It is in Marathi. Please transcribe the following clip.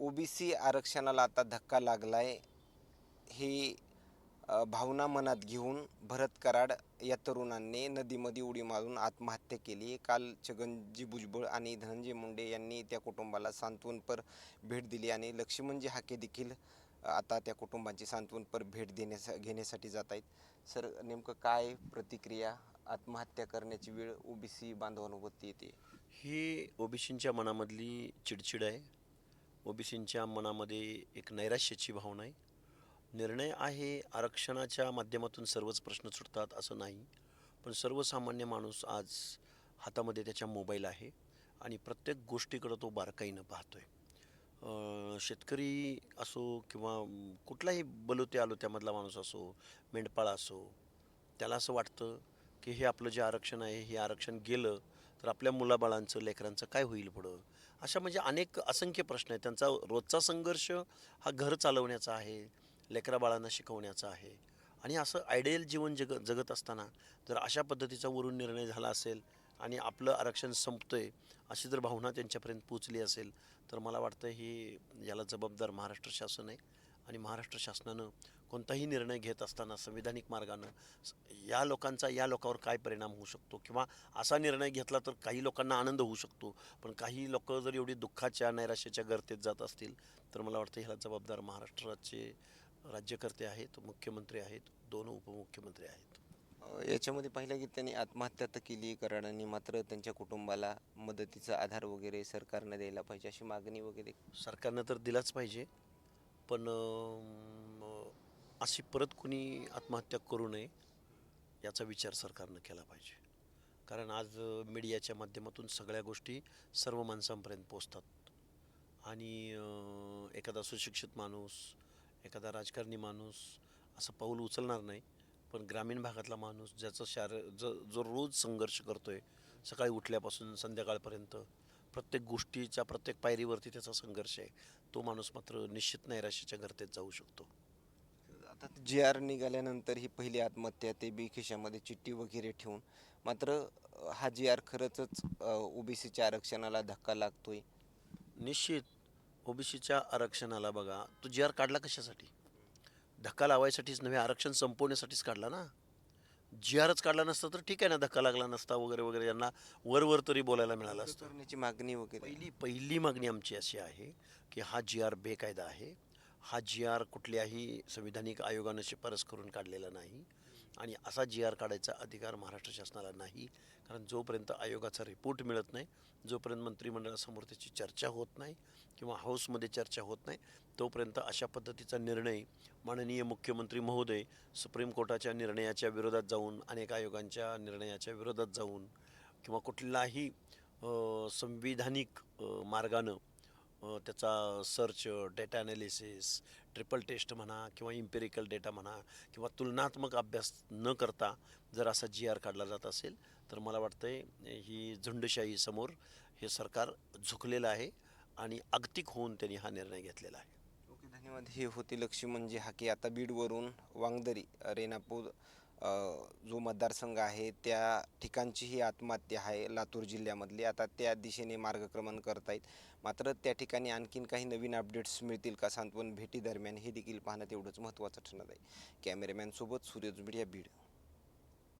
ओबीसी आरक्षणाला आता धक्का लागलाय. ही भावना मनात घेऊन भरत कराड या तरुणांनी नदीमध्ये उडी मारून आत्महत्या केली. काल छगनजी भुजबळ आणि धनंजय मुंडे यांनी त्या कुटुंबाला सांत्वनपर भेट दिली आणि लक्ष्मणजी हाके देखील आता त्या कुटुंबाची सांत्वनपर भेट देण्यास घेण्यासाठी जात आहेत. सर नेमकं काय प्रतिक्रिया? आत्महत्या करण्याची वेळ ओबीसी बांधवांवरती येते. ही ओबीसींच्या मनामधली चिडचिड आहे. ओबीसींच्या मनामध्ये एक नैराश्याची भावना आहे. निर्णय आहे आरक्षणाच्या माध्यमातून सर्वच प्रश्न सुटतात असं नाही. पण सर्वसामान्य माणूस आज हातामध्ये त्याच्या मोबाईल आहे आणि प्रत्येक गोष्टीकडं तो बारकाईनं पाहतो आहे शेतकरी असो किंवा कुठलाही बलुते आलो त्यामधला माणूस असो मेंढपाळ असो त्याला असं वाटतं की हे आपलं जे आरक्षण आहे हे आरक्षण गेलं तर आपल्या मुलाबाळांचं लेकरांचं काय होईल पुढं? अशा म्हणजे अनेक असंख्य प्रश्न आहेत. त्यांचा रोजचा संघर्ष हा घर चालवण्याचा आहे लेकराबाळांना शिकवण्याचा आहे. आणि असं आयडियल जीवन जग जगत असताना जर अशा पद्धतीचा वरून निर्णय झाला असेल आणि आपलं आरक्षण संपतंय अशी जर भावना त्यांच्यापर्यंत पोचली असेल तर मला वाटतं ही याला जबाबदार महाराष्ट्र शासन आहे. आणि महाराष्ट्र शासनानं कोणताही निर्णय घेत असताना संविधानिक मार्गानं या लोकांचा या लोकांवर काय परिणाम होऊ शकतो? किंवा असा निर्णय घेतला तर काही लोकांना आनंद होऊ शकतो. पण काही लोक जर एवढी दुःखाच्या नैराश्याच्या गर्तेत जात असतील तर मला वाटतं ह्याला जबाबदार महाराष्ट्राचे राज्यकर्ते आहेत मुख्यमंत्री आहेत दोन उपमुख्यमंत्री आहेत. याच्यामध्ये पाहिलं की त्यांनी आत्महत्या तर केली कराडांनी मात्र त्यांच्या कुटुंबाला मदतीचा आधार वगैरे सरकारनं द्यायला पाहिजे अशी मागणी वगैरे. सरकारनं तर दिलाच पाहिजे. पण अशी परत कुणी आत्महत्या करू नये याचा विचार सरकारनं केला पाहिजे. कारण आज मीडियाच्या माध्यमातून सगळ्या गोष्टी सर्व माणसांपर्यंत पोचतात आणि एखादा सुशिक्षित माणूस एखादा राजकारणी माणूस असं पाऊल उचलणार नाही पण ग्रामीण भागातला माणूस ज्याचं शार ज जो रोज संघर्ष करतो आहे सकाळी उठल्यापासून संध्याकाळपर्यंत प्रत्येक गोष्टीच्या प्रत्येक पायरीवरती त्याचा संघर्ष आहे तो माणूस मात्र निश्चित नैराश्याच्या घरतेत जाऊ शकतो. आता जी आर निघाल्यानंतर ही पहिली आत्महत्या ते बी खिशामध्ये चिठ्ठी वगैरे ठेवून. मात्र हा जी आर खरंच ओबीसीच्या आरक्षणाला धक्का लागतोय. निश्चित. ओबीसीच्या आरक्षणाला बघा तो जी आर काढला कशासाठी? धक्का लावायसाठीच नव्हे आरक्षण संपवण्यासाठीच काढला ना? जी आरच काढला नसता तर ठीक आहे ना धक्का लागला नसता वगैरे वगैरे यांना वर वर तरी बोलायला मिळालं असतं. मागणी वगैरे. पहिली पहिली मागणी आमची अशी आहे की हा जी आर बेकायदा आहे. हा जी आर कुठल्याही संविधानिक आयोगानं शिफारस करून काढलेला नाही आणि असा जी आर काढायचा अधिकार महाराष्ट्र शासनाला नाही. कारण जोपर्यंत आयोगाचा रिपोर्ट मिळत नाही जोपर्यंत मंत्रिमंडळासमोर त्याची चर्चा होत नाही किंवा हाऊसमध्ये चर्चा होत नाही तोपर्यंत अशा पद्धतीचा निर्णय माननीय मुख्यमंत्री महोदय सुप्रीम कोर्टाच्या निर्णयाच्या विरोधात जाऊन अनेक आयोगांच्या निर्णयाच्या विरोधात जाऊन किंवा कुठलाही संविधानिक मार्गानं त्याचा search data analysis triple test म्हणा किंवा इम्पेरिकल डेटा म्हणा किंवा तुलनात्मक अभ्यास न करता जर असा जी आर काढला जात असेल तर मला वाटतंय ही झुंडशाही समोर हे सरकार झुकलेलं आहे आणि अगतिक होऊन त्यांनी हा निर्णय घेतलेला आहे. ओके धन्यवाद. हे होते लक्ष्मणजी म्हणजे हाके. आता बीडवरून वांगदरी रेणापूर जो मतदारसंघ आहे त्या ठिकाणची ही आत्महत्या आहे लातूर जिल्ह्यामधली. आता त्या दिशेने मार्गक्रमण करतायत. मात्र त्या ठिकाणी आणखीन काही नवीन अपडेट्स मिळतील का? सांत्वन भेटीदरम्यान हे देखील पाहणं तेवढंच महत्त्वाचं ठरणार आहे. कॅमेरामॅनसोबत सूर्यज मीडिया बीड.